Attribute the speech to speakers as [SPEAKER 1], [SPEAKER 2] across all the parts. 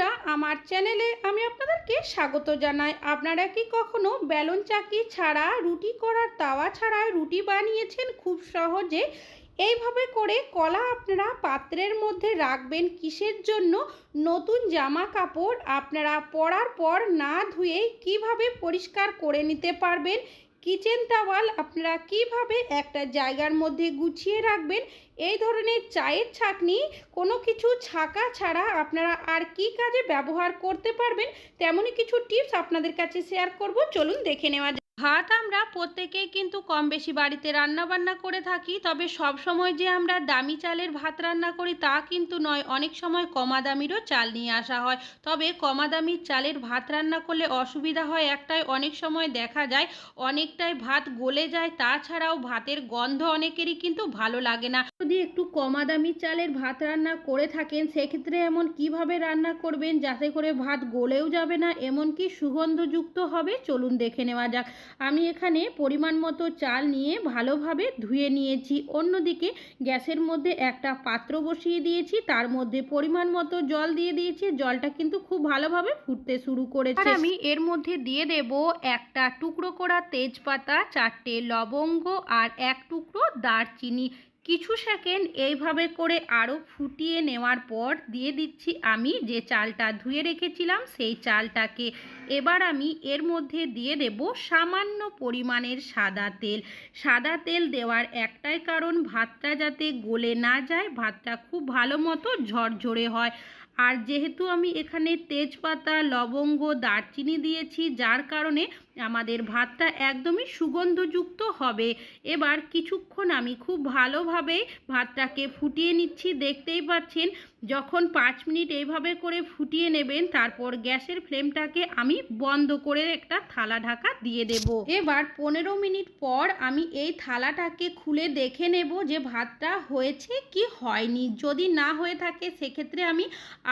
[SPEAKER 1] বন্ধুরা, আমার চ্যানেলে আমি আপনাদেরকে স্বাগত জানাই। আপনারা কি কখনো বেলুন চাকি ছাড়া রুটি করার তাওয়া ছাড়া রুটি বানিয়েছেন? খুব সহজে। এইভাবে করে কলা আপনারা পাত্রের মধ্যে রাখবেন কিসের জন্য? নতুন জামা কাপড় আপনারা পরার পর না ধুয়েই কীভাবে পরিষ্কার করে নিতে পারবেন? কিচেন টাওয়াল আপনারা কীভাবে একটা জায়গার মধ্যে গুছিয়ে রাখবেন? এই ধরনের চায়ের ছাকনি, কোনো কিছু ছাকা ছাড়া আপনারা আর কি কাজে ব্যবহার করতে পারবেন? তেমনই কিছু টিপস আপনাদের কাছে শেয়ার করব। চলুন দেখে নেওয়া। ভাত আমরা প্রত্যেকেই কিন্তু কম বেশি বাড়িতে রান্না বান্না করে থাকি, তবে সব সময় যে আমরা দামি চালের ভাত রান্না করি তা কিন্তু নয়, অনেক সময় কমা দামিরও চাল নিয়ে আসা হয়। তবে কমা দামির চালের ভাত রান্না করলে অসুবিধা হয় একটাই, অনেক সময় দেখা যায় অনেকটাই ভাত গলে যায়, তাছাড়াও ভাতের গন্ধ অনেকেরই কিন্তু ভালো লাগে না। যদি একটু কমা দামি চালের ভাত রান্না করে থাকেন, সেক্ষেত্রে এমন কীভাবে রান্না করবেন যাতে করে ভাত গলেও যাবে না? এমনকি সুগন্ধযুক্ত হবে? চলুন দেখে নেওয়া যাক। আমি এখানে পরিমাণ মতো চাল নিয়ে ভালোভাবে ধুয়ে নিয়েছি। অন্যদিকে গ্যাসের মধ্যে একটা পাত্র বসিয়ে দিয়েছি। তার মধ্যে পরিমাণ মতো জল দিয়ে দিয়েছি। জলটা কিন্তু খুব ভালোভাবে ফুটতে শুরু করেছে। আমি এর মধ্যে দিয়ে দেব একটা টুকরো করা তেজপাতা, চারটে লবঙ্গ আর এক টুকরো দারচিনি। কিছু সেকেন্ড এইভাবে করে আরও ফুটিয়ে নেওয়ার পর দিয়ে দিচ্ছি আমি যে চালটা ধুয়ে রেখেছিলাম, সেই চালটাকে। এবার আমি এর মধ্যে দিয়ে দেব সামান্য পরিমাণের সাদা তেল। সাদা তেল দেওয়ার একটাই কারণ, ভাতটা যাতে গলে না যায়, ভাতটা খুব ভালো মতো ঝরঝরে হয়। আর যেহেতু আমি এখানে তেজপাতা, লবঙ্গ, দারচিনি দিয়েছি, যার কারণে আমাদের ভাতটা একদমই সুগন্ধযুক্ত হবে। এবার কিছুক্ষণ আমি খুব ভালোভাবে ভাতটাকে ফুটিয়ে নিচ্ছি। দেখতেই পাচ্ছেন যখন পাঁচ মিনিট এইভাবে করে ফুটিয়ে নেবেন, তারপর গ্যাসের ফ্লেমটাকে আমি বন্ধ করে একটা থালা ঢাকা দিয়ে দেব। এবার পনেরো মিনিট পর আমি এই থালাটাকে খুলে দেখে নেব যে ভাতটা হয়েছে কি হয়নি। যদি না হয়ে থাকে, সেক্ষেত্রে আমি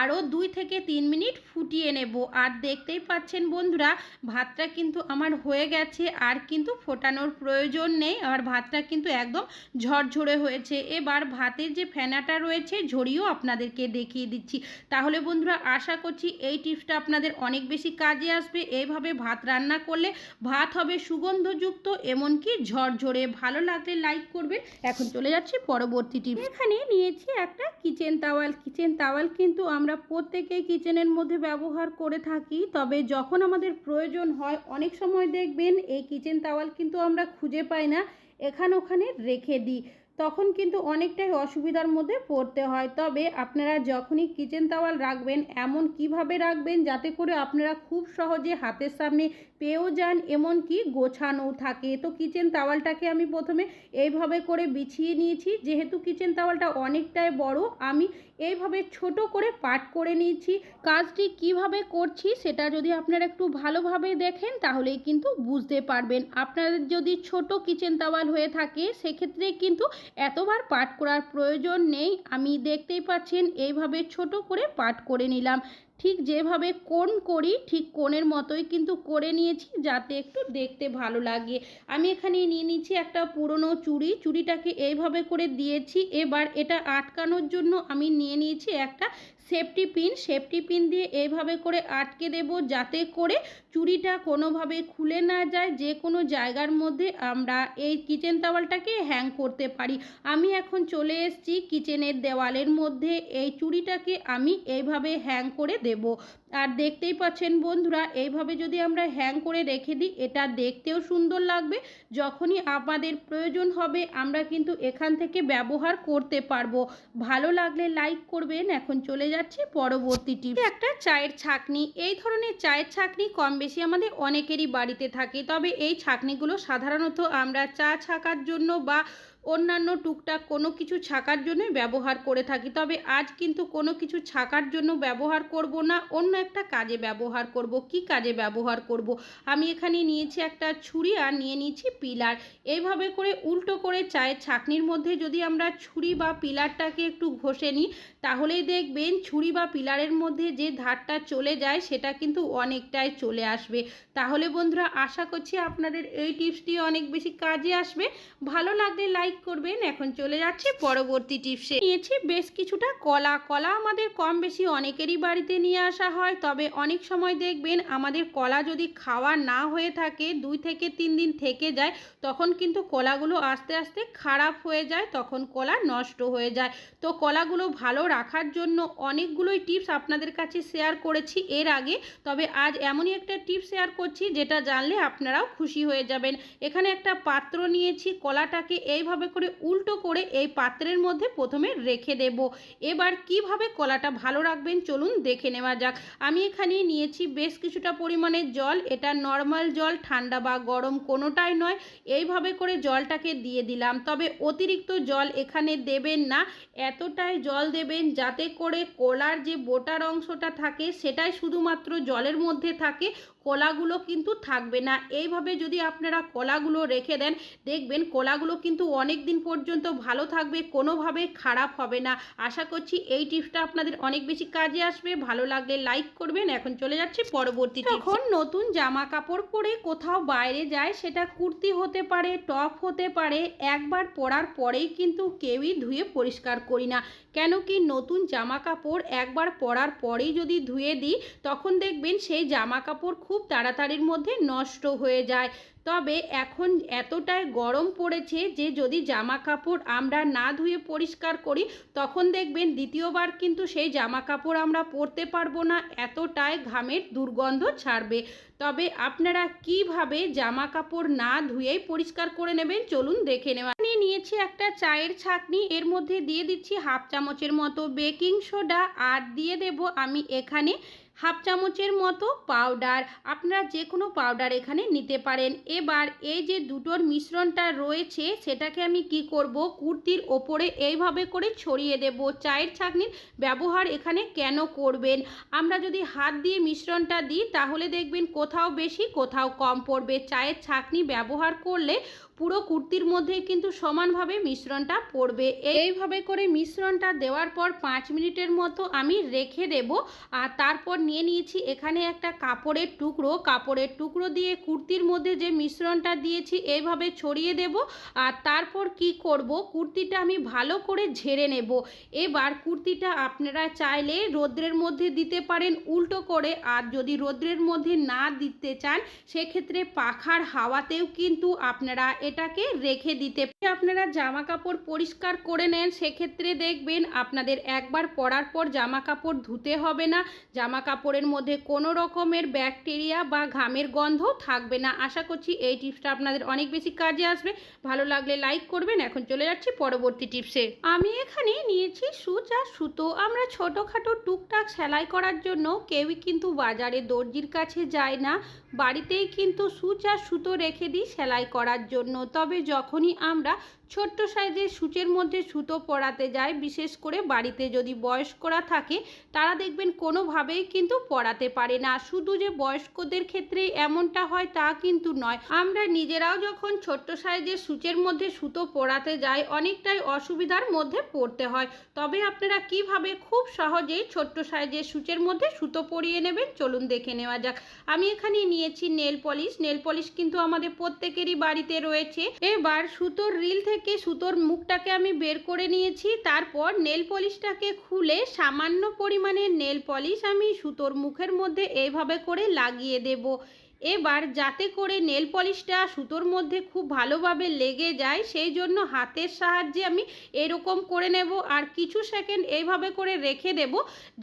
[SPEAKER 1] আরও দুই থেকে তিন মিনিট ফুটিয়ে নেব। আর দেখতেই পাচ্ছেন বন্ধুরা, ভাতটা কিন্তু আমার হয়ে গেছে, আর কিন্তু ফোটানোর প্রয়োজন নেই, আর ভাতটা কিন্তু একদম ঝরঝরে হয়েছে। এবার ভাতের যে ফেনাটা রয়েছে, ঝরিয়েও আপনাদেরকে দেখিয়ে দিচ্ছি। তাহলে বন্ধুরা, আশা করছি এই টিপসটা আপনাদের অনেক বেশি কাজে আসবে। এইভাবে ভাত রান্না করলে ভাত হবে সুগন্ধযুক্ত, এমনকি ঝরঝরে। ভালো লাগলে লাইক করবেন এখন চলে যাচ্ছি পরবর্তী টিপস। এখানে নিয়েছি একটা কিচেন তাওয়াল কিচেন তাওয়াল কিন্তু আমরা প্রত্যেকেই কিচেনের মধ্যে ব্যবহার করে থাকি। তবে যখন আমাদের প্রয়োজন হয়, অনেক সময় দেখবেন এই কিচেন তাওয়াল কিন্তু আমরা খুঁজে পাই না। এখান ওখানে রেখে দিই। তখন কিন্তু অনেকটাই অসুবিধার মধ্যে পড়তে হয়। তবে আপনারা যখনই কিচেন তাওয়াল রাখবেন, এমন কীভাবে রাখবেন যাতে করে আপনারা খুব সহজে হাতের সামনে পেয়েও যান, এমনকি গোছানো থাকে। তো কিচেন তাওয়ালটাকে আমি প্রথমে এইভাবে করে বিছিয়ে নিয়েছি। যেহেতু কিচেন তাওয়ালটা অনেকটাই বড়, আমি এইভাবে ছোট করে পাট করে নিয়েছি। কাজটি কীভাবে করছি সেটা যদি আপনারা একটু ভালোভাবে দেখেন, তাহলেই কিন্তু বুঝতে পারবেন। আপনাদের যদি ছোট কিচেন তাওয়াল হয়ে থাকে, সেক্ষেত্রে কিন্তু এতবার পাঠ করার প্রয়োজন নেই। আমি দেখতেই পাচ্ছেন, এইভাবে ছোট করে পাঠ করে নিলাম। ঠিক যেভাবে কোন করি, ঠিক কোণের মতোই কিন্তু করে নিয়েছি যাতে একটু দেখতে ভালো লাগে। আমি এখানে নিয়ে নিচ্ছি একটা পুরনো চুড়ি। চুড়িটাকে এইভাবে করে দিয়েছি। এবার এটা আটকানোর জন্য আমি নিয়ে নিয়েছি একটা সেফটি পিন সেফটি পিন দিয়ে এইভাবে করে আটকে দেব যাতে করে চুড়িটা কোনোভাবে খুলে না যায়, যে কোনো জায়গার মধ্যে আমরা এই কিচেন তাওয়ালটাকে হ্যাং করতে পারি। আমি এখন চলে এসেছি কিচেনের দেওয়ালের মধ্যে, এই চুড়িটাকে আমি এইভাবে হ্যাং করে দেব। আর দেখতেই পাচ্ছেন বন্ধুরা, এইভাবে যদি আমরা হ্যাং করে রেখে দিই, এটা দেখতেও সুন্দর লাগবে। যখনই আমাদের প্রয়োজন হবে, আমরা কিন্তু এখান থেকে ব্যবহার করতে পারব। ভালো লাগলে লাইক করবেন। এখন চলে যাচ্ছে পরবর্তী টিপ একটা চায়ের ছাকনি, এই ধরনের চায়ের ছাকনি কম বেশি আমাদের অনেকেরই বাড়িতে থাকে। তবে এই ছাকনিগুলো সাধারণত আমরা চা ছাকার জন্য বা অন্যান্য টুকটাক কোনো কিছু ছাকার জন্যই ব্যবহার করে থাকি। তবে আজ কিন্তু কোনো কিছু ছাকার জন্য ব্যবহার করব না, অন্য একটা কাজে ব্যবহার করব। কি কাজে ব্যবহার করব? আমি এখানে নিয়েছি একটা ছুরি আর নিয়ে নিয়েছি পিলার। এইভাবে করে উল্টো করে চায়ের ছাকনির মধ্যে যদি আমরা ছুরি বা পিলারটাকে একটু ঘষে নিই, তাহলেই দেখবেন ছুরি বা পিলারের মধ্যে যে ধারটা চলে যায়, সেটা কিন্তু অনেকটাই চলে আসবে। তাহলে বন্ধুরা, আশা করছি আপনাদের এই টিপসটি অনেক বেশি কাজে আসবে। ভালো লাগলে লাইক লাইক করবেন। এখন চলে যাচ্ছে পরবর্তী টিপসে নিয়েছি বেশ কিছুটা কলা। কলা আমাদের কম বেশি অনেকেরই বাড়িতে নিয়ে আসা হয়, তবে অনেক সময় দেখবেন আমাদের কলা যদি খাওয়া না হয়ে থাকে, দুই থেকে তিন দিন থেকে যায়, তখন কিন্তু কলাগুলো আস্তে আস্তে খারাপ হয়ে যায়, তখন কলা নষ্ট হয়ে যায়। তো কলাগুলো ভালো রাখার জন্য অনেকগুলোই টিপস আপনাদের কাছে শেয়ার করেছি এর আগে, তবে আজ এমনই একটা টিপস শেয়ার করছি, যেটা জানলে আপনারাও খুশি হয়ে যাবেন। এখানে একটা পাত্র নিয়েছি, কলাটাকে এইভাবে করে উল্টো করে এই পাত্রের মধ্যে প্রথমে রেখে দেব। এবার কীভাবে কলাটা ভালো রাখবেন চলুন দেখে নেওয়া যাক। আমি এখানে নিয়েছি বেশ কিছুটা পরিমাণের জল। এটা নর্মাল জল, ঠান্ডা বা গরম কোনোটাই নয়। এইভাবে করে জলটাকে দিয়ে দিলাম। তবে অতিরিক্ত জল এখানে দেবেন না। এতটাই জল দেবেন যাতে করে কলার যে বোটার অংশটা থাকে সেটাই শুধুমাত্র জলের মধ্যে থাকে। কলাগুলো কিন্তু থাকবে না। এইভাবে যদি আপনারা কলাগুলো রেখে দেন, দেখবেন কলাগুলো কিন্তু অনেক দিন পর্যন্ত ভালো থাকবে, কোনোভাবে খারাপ হবে না। আশা করছি এই টিপসটা আপনাদের অনেক বেশি কাজে আসবে। ভালো লাগলে লাইক করবেন। এখন চলে যাচ্ছি পরবর্তী তখন নতুন জামা কাপড় পরে কোথাও বাইরে যায়, সেটা কুর্তি হতে পারে, টপ হতে পারে, একবার পরার পরেই কিন্তু কেউই ধুয়ে পরিষ্কার করি না। কেন কি নতুন জামা কাপড় একবার পরার পরেই যদি ধুয়ে দিই, তখন দেখবেন সেই জামা কাপড় খুব তাড়াতাড়ির মধ্যে নষ্ট হয়ে যায়। তবে এখন এতটাই গরম পড়েছে যে যদি জামা কাপড় আমরা না ধুয়ে পরিষ্কার করি, তখন দেখবেন দ্বিতীয়বার কিন্তু সেই জামা কাপড় আমরা পরতে পারব না, এতটাই ঘামের দুর্গন্ধ ছাড়বে। তবে আপনারা কীভাবে জামা কাপড় না ধুয়েই পরিষ্কার করে নেবেন চলুন দেখে নেওয়া। নিয়ে নিয়েছি একটা চায়ের ছাকনি, এর মধ্যে দিয়ে দিচ্ছি হাফ চামচের মতো বেকিং সোডা, আর দিয়ে দেব আমি এখানে হাফ চামচের মতো পাউডার আপনারা যে কোনো পাউডার এখানে নিতে পারেন। এবার এই যে দুটোর মিশ্রণটা রয়েছে, সেটাকে আমি কি করব? কুর্তির ওপরে এইভাবে করে ছড়িয়ে দেব। চায়ের ছাঁকনির ব্যবহার এখানে কেন করবেন? আমরা যদি হাত দিয়ে মিশ্রণটা দিই, তাহলে দেখবেন কোথাও বেশি, কোথাও কম পড়বে। চায়ের ছাঁকনি ব্যবহার করলে পুরো কুর্তির মধ্যে কিন্তু সমানভাবে মিশ্রণটা পড়বে। এইভাবে করে মিশ্রণটা দেওয়ার পর পাঁচ মিনিটের মতো আমি রেখে দেব। আর তারপর নিয়ে নিয়েছি এখানে একটা কাপড়ের টুকরো। কাপড়ের টুকরো দিয়ে কুর্তির মধ্যে যে মিশ্রণটা দিয়েছি এইভাবে ছড়িয়ে দেব। আর তারপর কি করব? কুর্তিটা আমি ভালো করে ঝেড়ে নেব। এবার কুর্তিটা আপনারা চাইলে রোদ্রের মধ্যে দিতে পারেন উল্টো করে। আর যদি রোদ্রের মধ্যে না দিতে চান, সেক্ষেত্রে পাখার হাওয়াতেও কিন্তু আপনারা এটাকে রেখে দিতে আপনারা জামা কাপড় পরিষ্কার করে নেন, সেক্ষেত্রে দেখবেন আপনাদের একবার পরার পর জামা কাপড় ধুতে হবে না। জামা কাপড়ের মধ্যে কোনো রকমের ব্যাকটেরিয়া বা ঘামের গন্ধ থাকবে না। আশা করছি এই টিপসটা আপনাদের অনেক বেশি কাজে আসবে। ভালো লাগলে লাইক করবেন। এখন চলে যাচ্ছি পরবর্তী টিপসে। আমি এখানে নিয়েছি সুচ আর সুতো। আমরা ছোটোখাটো টুকটাক সেলাই করার জন্য কেউই কিন্তু বাজারে দর্জির কাছে যায় না। বাড়িতেই কিন্তু সুচ আর সুতো রেখে দিই সেলাই করার জন্য। তবে যখনই আমরা ছোট্ট সাইজের সূচের মধ্যে সুতো পরাতে যায়। বিশেষ করে বাড়িতে যদি বয়স্করা থাকে, তারা দেখবেন কোনোভাবেই কিন্তু পরাতে পারে না। শুধু যে বয়স্কদের ক্ষেত্রে এমনটা হয় তা কিন্তু নয়। আমরা নিজেরাও যখন ছোট্ট সাইজের সূচের মধ্যে সুতো পরাতে যাই, অনেকটাই অসুবিধার মধ্যে পড়তে হয়। তবে আপনারা কীভাবে খুব সহজেই ছোট্ট সাইজের সূচের মধ্যে সুতো পরিয়ে নেবেন, চলুন দেখে নেওয়া যাক। আমি এখানে নিয়েছি নেল পলিশ। নেল পলিশ কিন্তু আমাদের প্রত্যেকেরই বাড়িতে রয়েছে। এবার সুতোর রিল থেকে থেকে সুতোর মুখটাকে আমি বের করে নিয়েছি। তারপর নেল পলিশটাকে খুলে সামান্য পরিমাণে নেল পলিশ আমি সুতোর মুখের মধ্যে এইভাবে করে লাগিয়ে দেব। এবার যাতে করে নেল পলিশটা সুতোর মধ্যে খুব ভালোভাবে লেগে যায়, সেই জন্য হাতের সাহায্যে আমি এরকম করে নেব আর কিছু সেকেন্ড এইভাবে করে রেখে দেব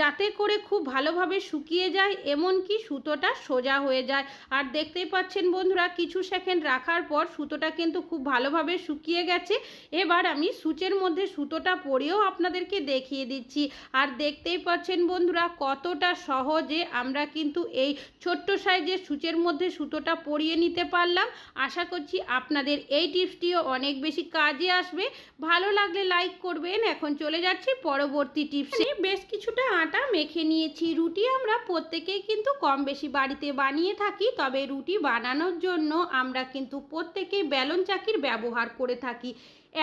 [SPEAKER 1] যাতে করে খুব ভালোভাবে শুকিয়ে যায়, এমনকি সুতোটা সোজা হয়ে যায়। আর দেখতেই পাচ্ছেন বন্ধুরা, কিছু সেকেন্ড রাখার পর সুতোটা কিন্তু খুব ভালোভাবে শুকিয়ে গেছে। এবার আমি সুচের মধ্যে সুতোটা পরেও আপনাদেরকে দেখিয়ে দিচ্ছি। আর দেখতেই পাচ্ছেন বন্ধুরা, কতটা সহজে আমরা কিন্তু এই ছোট্ট সাইজের সুচের মধ্যে সুতোটা পরিয়ে নিতে পারলাম। আশা করছি আপনাদের এই টিপসটিও অনেক বেশি কাজে আসবে। ভালো লাগলে লাইক করবেন। এখন চলে যাচ্ছি পরবর্তী টিপসে। বেশ কিছুটা আটা মেখে নিয়েছি। রুটি আমরা প্রত্যেকেই কিন্তু কম বেশি বাড়িতে বানিয়ে থাকি, তবে রুটি বানানোর জন্য আমরা কিন্তু প্রত্যেকেই বেলন চাকির ব্যবহার করে থাকি।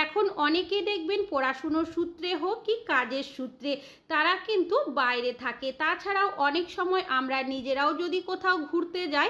[SPEAKER 1] এখন অনেকে দেখবেন পড়াশুনোর সূত্রে হোক কি কাজের সূত্রে, তারা কিন্তু বাইরে থাকে। তাছাড়াও অনেক সময় আমরা নিজেরাও যদি কোথাও ঘুরতে যাই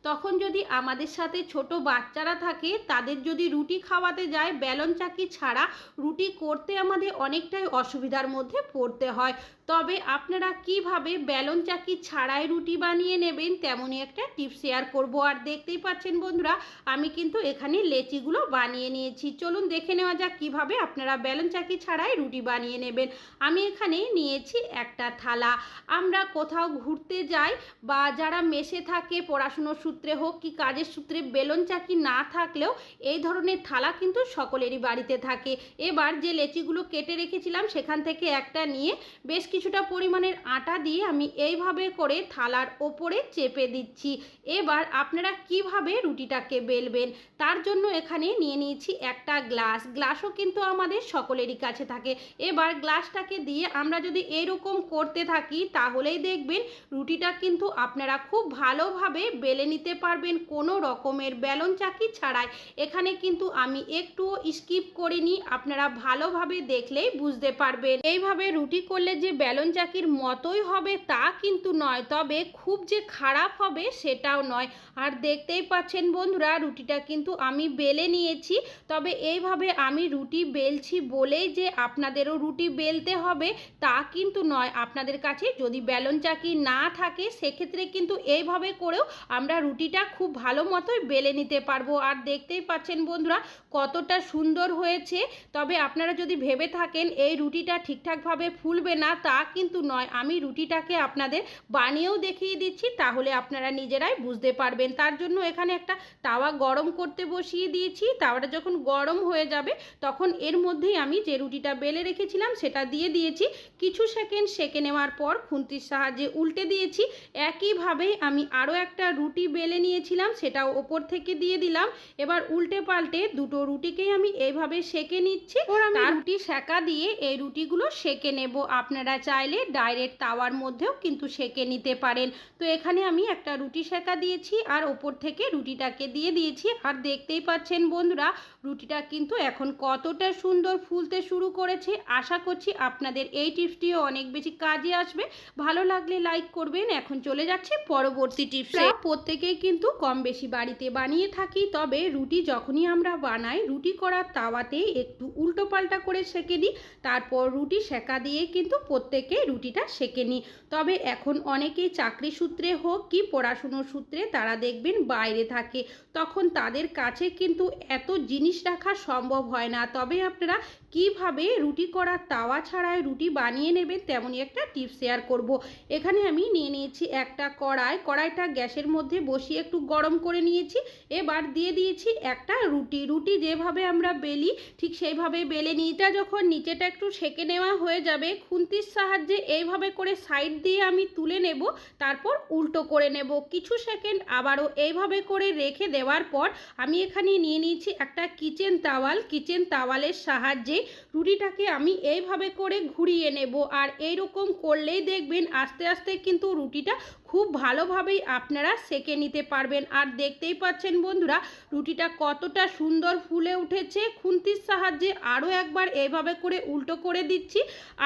[SPEAKER 1] তখন যদি আমাদের সাথে ছোট বাচ্চারা থাকে, তাদের যদি রুটি খাওয়াতে যায়, বেলন চাকি ছাড়া রুটি করতে আমাদের অনেকটাই অসুবিধার মধ্যে পড়তে হয়। তবে আপনারা কীভাবে বেলন চাকি ছাড়াই রুটি বানিয়ে নেবেন, তেমনই একটা টিপস শেয়ার করব। আর দেখতেই পাচ্ছেন বন্ধুরা, আমি কিন্তু এখানে লেচিগুলো বানিয়ে নিয়েছি। চলুন দেখে নেওয়া যাক কীভাবে আপনারা বেলন চাকি ছাড়াই রুটি বানিয়ে নেবেন। আমি এখানে নিয়েছি একটা থালা। আমরা কোথাও ঘুরতে যাই বা যারা মেশে থাকে, পড়াশুনোর সূত্রে হোক কি কাজের সূত্রে বেলন চাকি না থাকলেও এই ধরনের থালা কিন্তু সকলেরই বাড়িতে থাকে। এবার যে লেচিগুলো কেটে রেখেছিলাম সেখান থেকে একটা নিয়ে বেশ কিছুটা পরিমাণের আটা দিয়ে আমি এইভাবে করে থালার ওপরে চেপে দিচ্ছি। এবার আপনারা কীভাবে রুটিটাকে বেলবেন তার জন্য এখানে নিয়ে নিয়েছি একটা গ্লাস। গ্লাসও কিন্তু আমাদের সকলেরই কাছে থাকে। এবার গ্লাসটাকে দিয়ে আমরা যদি এরকম করতে থাকি তাহলেই দেখবেন রুটিটা কিন্তু আপনারা খুব ভালোভাবে বেলে নিতে পারবেন কোনো রকমের বেলন চাকি ছাড়াই। এখানে কিন্তু আমি একটুও স্কিপ করিনি, আপনারা ভালোভাবে দেখলেই বুঝতে পারবেন। এইভাবে রুটি করলে যে ব্যালন চাকির মতোই হবে তা কিন্তু নয়, তবে খুব যে খারাপ হবে সেটাও নয়। আর দেখতেই পাচ্ছেন বন্ধুরা, রুটিটা কিন্তু আমি বেলে নিয়েছি, তবে এইভাবে আমি রুটি বেলছি বলেই যে আপনাদেরও রুটি বেলতে হবে, তা কিন্তু নয়। আপনাদের কাছে যদি ব্যালন চাকি না থাকে, সেক্ষেত্রে কিন্তু এইভাবে করেও আমরা রুটিটা খুব ভালো মতোই বেলে নিতে পারব। আর দেখতেই পাচ্ছেন বন্ধুরা, কতটা সুন্দর হয়েছে। তবে আপনারা যদি ভেবে থাকেন, এই রুটিটা ঠিকঠাকভাবে ফুলবে না, তা কিন্তু নয়। আমি রুটিটাকে আপনাদের বানিয়েও দেখিয়ে দিচ্ছি, তাহলে আপনারা নিজেরাই বুঝতে পারবেন। তার জন্য এখানে একটা তাওয়া গরম করতে বসিয়ে দিয়েছি। তাওয়াটা যখন গরম হয়ে যাবে, তখন এর মধ্যেই আমি যে রুটিটা বেলে রেখেছিলাম, সেটা দিয়ে দিয়েছি। কিছু সেকেন্ড সেকে নেওয়ার পর খুন্তির সাহায্যে উল্টে দিয়েছি। একইভাবেই আমি আরও একটা রুটি বেলে নিয়েছিলাম সেটাও ওপর থেকে দিয়ে দিলাম। এবার উল্টে পাল্টে দুটো রুটিকেই আমি এইভাবে সেকে নিচ্ছি। তার রুটি সেকা দিয়ে এই রুটিগুলো সেকে নেব। আপনারা চাইলে ডাইরেক্ট তাওয়ার মধ্যেও কিন্তু সেকে নিতে পারেন। তো এখানে আমি একটা রুটি সেকা দিয়েছি আর ওপর থেকে রুটিটাকে দিয়ে দিয়েছি। আর দেখতেই পাচ্ছেন বন্ধুরা রুটিটা কিন্তু এখন কতটা সুন্দর ফুলতে শুরু করেছে। আশা করছি আপনাদের এই টিপসটিও অনেক বেশি কাজে আসবে। ভালো লাগলে লাইক করবেন। এখন চলে যাচ্ছে পরবর্তী টিপসে। প্রত্যেকেই কিন্তু কম বেশি বাড়িতে বানিয়ে থাকি, তবে রুটি যখনই আমরা বানাই, রুটি করার তাওয়াতে একটু উল্টো পাল্টা করে সেঁকে দিই, তারপর রুটি সেঁকা দিয়ে কিন্তু প্রত্যেকে রুটিটা সেঁকে নিই। তবে এখন অনেকেই চাকরি সূত্রে হোক কি পড়াশুনোর সূত্রে তারা দেখবেন বাইরে থাকে। তখন তাদের কাছে কিন্তু এত জিনিস রাখা সম্ভব হয় না। তবে আপনারা কীভাবে রুটি করার তাওয়া ছাড়াই রুটি বানিয়ে নেবেন তেমনই একটা টিপস শেয়ার করব। এখানে আমি নিয়ে নিয়েছি একটা কড়াই। কড়াইটা গ্যাসের মধ্যে বসিয়ে একটু গরম করে নিয়েছি। এবার দিয়ে দিয়েছি একটা রুটি। রুটি যেভাবে আমরা বেলি, ঠিক সেইভাবে বেলে নিটা যখন নিচেটা একটু সেকে নেওয়া হয়ে যাবে, খুন্তির সাহায্যে এইভাবে করে সাইড দিয়ে আমি তুলে নেব, তারপর উল্টো করে নেব। কিছু সেকেন্ড আবারও এইভাবে করে রেখে দেওয়ার পর আমি এখানে নিয়ে নিয়েছি একটা কিচেন তাওয়াল কিচেন তাওয়ালের সাহায্যে রুটিটাকে আমি এইভাবে করে ঘুরিয়ে নেব। আর এইরকম করলেই দেখবেন আস্তে আস্তে কিন্তু রুটিটা খুব ভালোভাবেই আপনারা সেকে নিতে পারবেন। আর দেখতেই পাচ্ছেন বন্ধুরা, রুটিটা কতটা সুন্দর ফুলে উঠেছে। খুন্তির সাহায্যে আরও একবার এইভাবে করে উল্টো করে দিচ্ছি।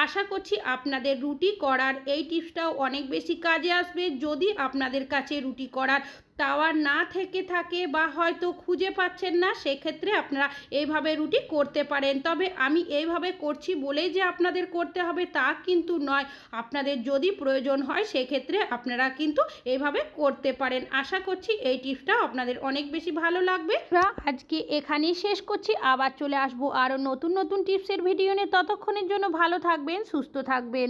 [SPEAKER 1] আশা করছি আপনাদের রুটি করার এই টিপসটাও অনেক বেশি কাজে আসবে। যদি আপনাদের কাছে রুটি করার টাওয়ার না থেকে থাকে বা হয়তো খুঁজে পাচ্ছেন না, সেক্ষেত্রে আপনারা এইভাবে রুটি করতে পারেন। তবে আমি এইভাবে করছি বলেই যে আপনাদের করতে হবে তা কিন্তু নয়। আপনাদের যদি প্রয়োজন হয়, সেক্ষেত্রে আপনারা কিন্তু এভাবে করতে পারেন। আশা করছি এই টিপসটা আপনাদের অনেক বেশি ভালো লাগবে। আজকে এখানেই শেষ করছি। আবার চলে আসব আরও নতুন নতুন টিপসের ভিডিও নিয়ে। ততক্ষণের জন্য ভালো থাকবেন, সুস্থ থাকবেন।